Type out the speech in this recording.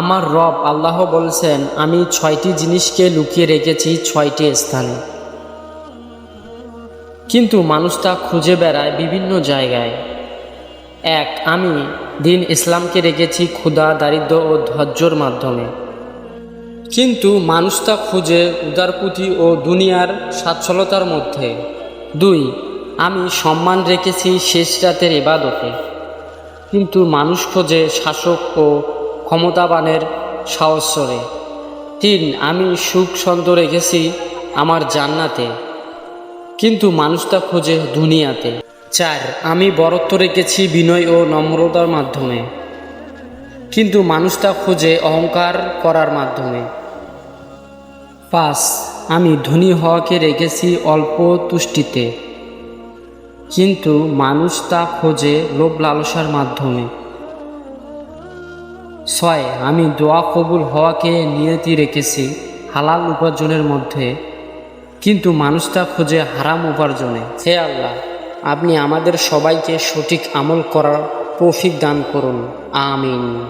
আমার রব আল্লাহ বলছেন, আমি ছয়টি জিনিসকে লুকিয়ে রেখেছি ছয়টি স্থানে। কিন্তু মানুষ তা খুঁজে বেড়ায় বিভিন্ন জায়গায়। এক, আমি দিন ইসলামকে রেখেছি ক্ষুধা, দারিদ্র ও ধৈর্যর মাধ্যমে। কিন্তু মানুষ তা খুঁজে উদারপুতি ও দুনিয়ার সাচ্ছলতার মধ্যে। দুই, আমি সম্মান রেখেছি শেষ রাতের ইবাদতে কিন্তু মানুষ খোঁজে শাসক ও ক্ষমতাবানের সাহস্বরে তিন, আমি সুখ ছন্দ রেখেছি আমার জান্নাতে, কিন্তু মানুষ তা খোঁজে দুনিয়াতে। চার, আমি বরত্ব রেখেছি বিনয় ও নম্রতার মাধ্যমে, কিন্তু মানুষ তা খোঁজে অহংকার করার মাধ্যমে। পাঁচ, আমি ধনী হওয়াকে রেখেছি অল্প তুষ্টিতে, কিন্তু মানুষ তা খোঁজে লোভ লালসার মাধ্যমে। ছয়, আমি দোয়া কবুল হওয়াকে নিয়তি রেখেছি হালাল উপার্জনের মধ্যে। কিন্তু মানুষ তা খোঁজে হারাম উপার্জনে। হে আল্লাহ, আপনি আমাদের সবাইকে সঠিক আমল করার প্রফিক দান করুন। আমিন।